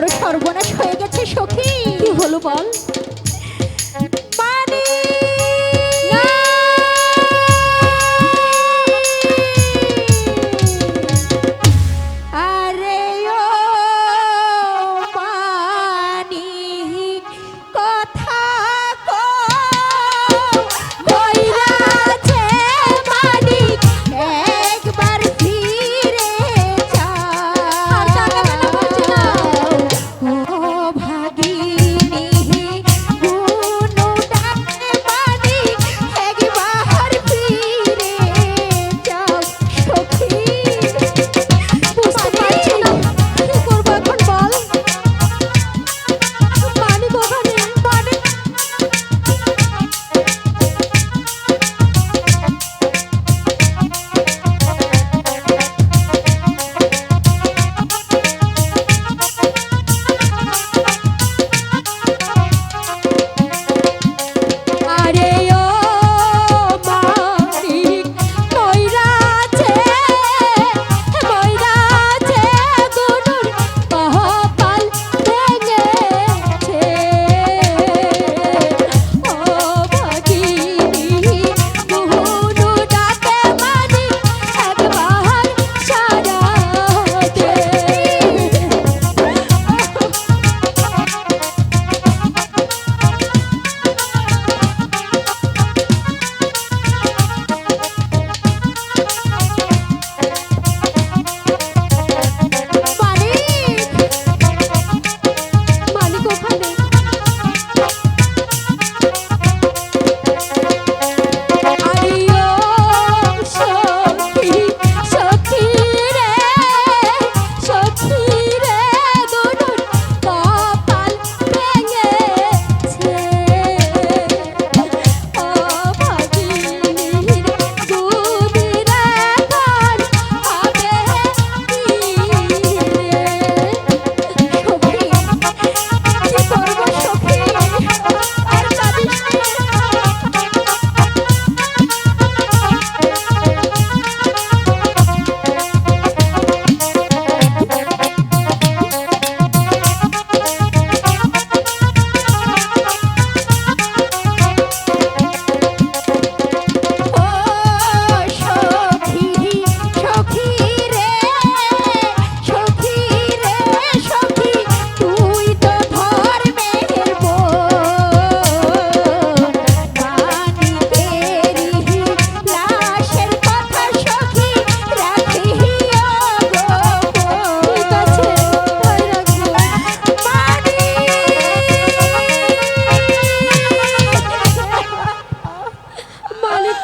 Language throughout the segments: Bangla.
বড় সর্বনাশ হয়ে গেছে সখী। কি হলো বল?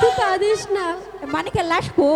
तू तो आदेश ना माने के लाश को